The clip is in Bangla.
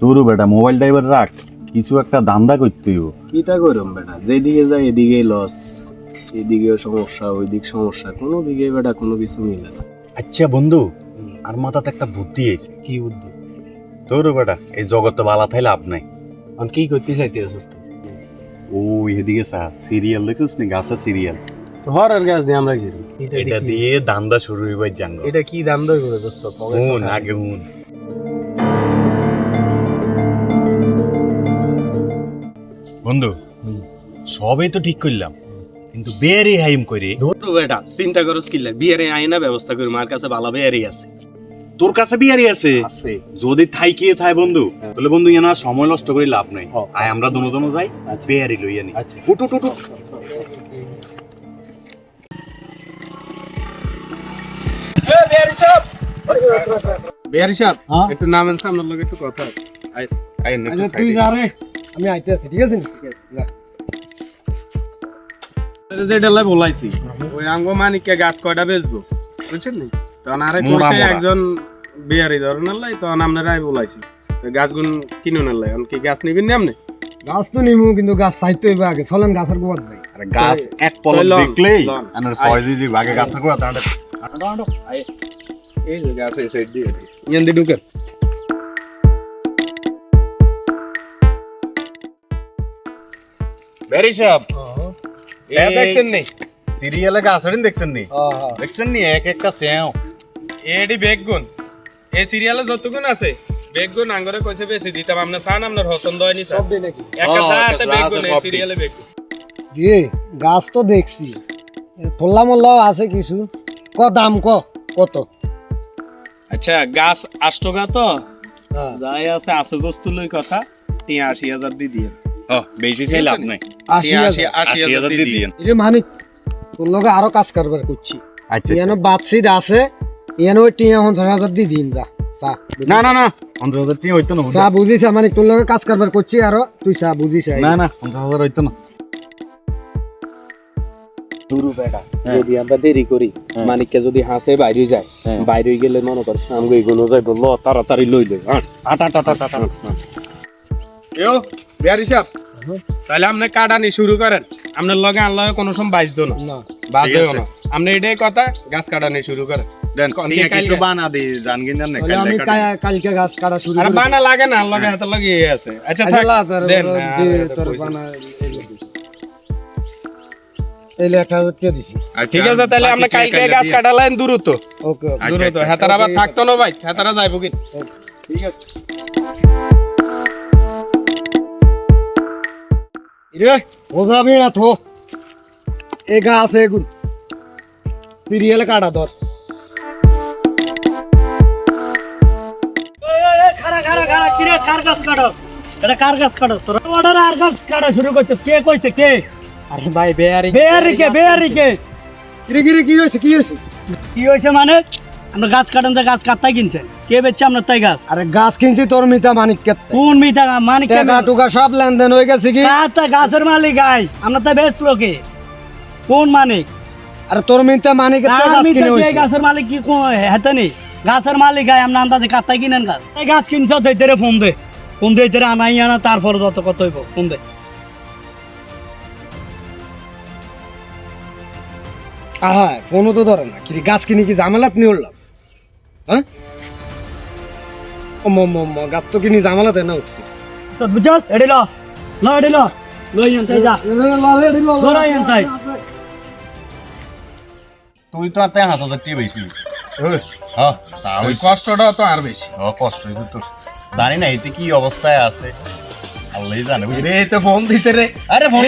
তোর বেটা মোবাইল ড্রাইভার রাখ কিছু একটা দান্দা করতে হইব। কিটা করুম বেটা? যেদিকে যাই এদিকেই লস এদিকেও সমস্যা ওইদিক সমস্যা কোনো দিকে বেটা কোনো কিছু মিলে না। আচ্ছা বন্ধু আর মাথাতে একটা বুদ্ধি এসে কি বুদ্ধি? তোর বেটা এই জগতে বালা থাই লাভ নাই। আমি কি করতে চাইতে আছিস ও এদিকে সা সিরিয়াল দেখছিস নি? গাছা সিরিয়াল তো হরার গাছ দিয়ে আমরা ঘিরি এটা দিয়ে দান্দা শুরু হইবার জাঙ্গ এটা কি দাম দর করে দোস্ত? হুন আগে হুন। বন্ধু সবই তো ঠিক করলাম কিন্তু বেরি হাইম করে ধরো বেটা চিন্তা করো স্কিল বিয়ারে আইনা ব্যবস্থা করি মার কাছে ভালো বিয়ারি আছে। তোর কাছে বিয়ারি আছে? আছে। যদি থাই কে থাই বন্ধু হ্যাঁ। তাহলে বন্ধু এনা সময় নষ্ট করে লাভ নাই। আয় আমরা দোনো দোনো যাই আচ্ছা। লই আনি। আচ্ছা। উঠ উঠ। বিহারি সাহেব! হ্যাঁ? একটু নামেন সামনের লোক একটু কথা আছে। আয় না আচ্ছা তুই যা রে। আমি আইতে আছি ঠিক আছে। যে। ডেলাই বলাইছি ওই আঙ্গো মানিককে গাছ কয়টা বেচবো? বুঝছেন নি? তখন আরে কইছে একজন বিয়ারি ধরনের লাই তখন আপনারাই বলাইছি গাছগুন কিনুন লাই কি গাছ নিবেন নি আপনি? গাছ তো নিমু কিন্তু গাছ সাইতে হইবে আগে। চলেন গাছের গোবর যাই আরে গাছ এক পলক দেখলেই। আনার ছয় দিদি বাগে গাছ থাকবে তাহলে এই যে গাছ এই সাইড দিয়ে ইয়ান দিয়ে ঢুকেন বেরি সাহেব দেখছেন নি? সিরিয়ালে গাছ আড়িন দেখছেন নি? দেখছেন নি? এক একটা সেও। এডি বেগুন। এই সিরিয়ালে যতগুণ আছে বেগুন আঙ্গরে কইছে বেশি দিতাম আপনার সান আপনার পছন্দ হয়নি স্যার। সব দিই নাকি? একটা ও, আছে বেগুন এই। সিরিয়ালে বেগুন। গাছ তো দেখছি। ফল্লা মল্লাও আছে কিছু। ক দাম ক? কত? আচ্ছা গাছ আষ্টগা তো? হ্যাঁ। যাই আছে আশো বস্তু লই কথা তিয়া আশি হাজার দি দিয়ে বেশি চাই লাভ নাই। আশি আশি আশি আশি হাজার হাজার দিয়ে দিয়ে এরে মানিক তোর লগে আরও কাজ কারবার করছি। আচ্ছা ইয়ানো বাদশিদ আছে ইয়ানো ওই টিয়া পঞ্চাশ হাজার দি দিন যা না না না পঞ্চাশ হাজার টিয়া হইতো না চা বুঝিস মানিক তোর লগে কাজ কারবার করছি আরও তুই চা বুঝিস না না পঞ্চাশ হাজার হইতো না। দুরু বেটা। যদি আমরা দেরি করি হ্যাঁ। মানিককে যদি হাসে বাইরে যায় হ্যাঁ। বাইরে গেলে মনে করিস আমগো এগুলো তাড়াতাড়ি লই হ্যাঁ আটা আটা আটা আটা বিহারি সাহেব তাহলে আপনি কাটানি শুরু করেন। আপনার লগে আল্লাহ কোনো সময় দো না। না। না। আপনি এটাই কথা গাছ কাটানি শুরু করেন? বানা কালকে গাছ কাটা শুরু লাগে না হাতে লাগে ইয়ে আছে। আচ্ছা আচ্ছা, হ্যাঁ, দিছি। দিছি। ঠিক আছে তাহলে আমরা কালকে গাছ কাটালাইন দ্রুত। ওকে আচ্ছা, দ্রুত। আচ্ছা। হেতার আবার থাকতো না ভাই হেতারা যাইবো কি? ঠিক আছে। রে না এ গাছ এগুন। সিরিয়ালে কাটা ধর। খারা খারা খারা কিরে কার গাছ কাটো এটা কার গাছ কাটো তোর? অর্ডার আর গাছ কাটা শুরু করছে। কে কইছে কে? আরে ভাই বেয়ারি বেয়ারি কে বেয়ারি কে কিরে কিরে কি হয়েছে কি হয়েছে? কি হয়েছে মানে? আমরা গাছ কাটেন তো গাছ কাটতাই কিনছে? কে বেচছে আপনার তাই গাছ? আরে গাছ কিনছি তোর মিতা মানিক কে কোন মিঠা মানে কে টাকা সব লেনদেন হয়ে গেছে কি? কাতা গাছের মালিক আই? আমরা তো বেচলো কে? কোন মালিক আরে তোর মিতা মানিক গাছ আমি কিনে তো গাছের মালিক কি কোন হেতে নেই? গাছের মালিক আই আমরা আন্দাজে কাটতাই কিনেন গাছ? এই গাছ কিনছ তো এতে ফোন দে। ফোন দে এতে আনাই আনা তারপর যত কত হইব ফোন দে। আহা ফোনও তো ধরে না। কি গাছ কিনে কি ঝামেলাত নিয়ে উঠলাম? হ্যাঁ? ও মম মম গাছ তো কিনি না উঠছি। সব বুঝছস? এডি ল। ল এডি ল। লই আনতে যা। ধরাই আনতাই তুই তো বেশি হ্যাঁ। ওই কষ্টটা তো আর বেশি। ও কষ্ট হয়েছে তোর। জানি না এতে কি অবস্থায় আছে। আল্লাহ জানে বুঝলি? রে তো ফোন দিতে রে। আরে ফোন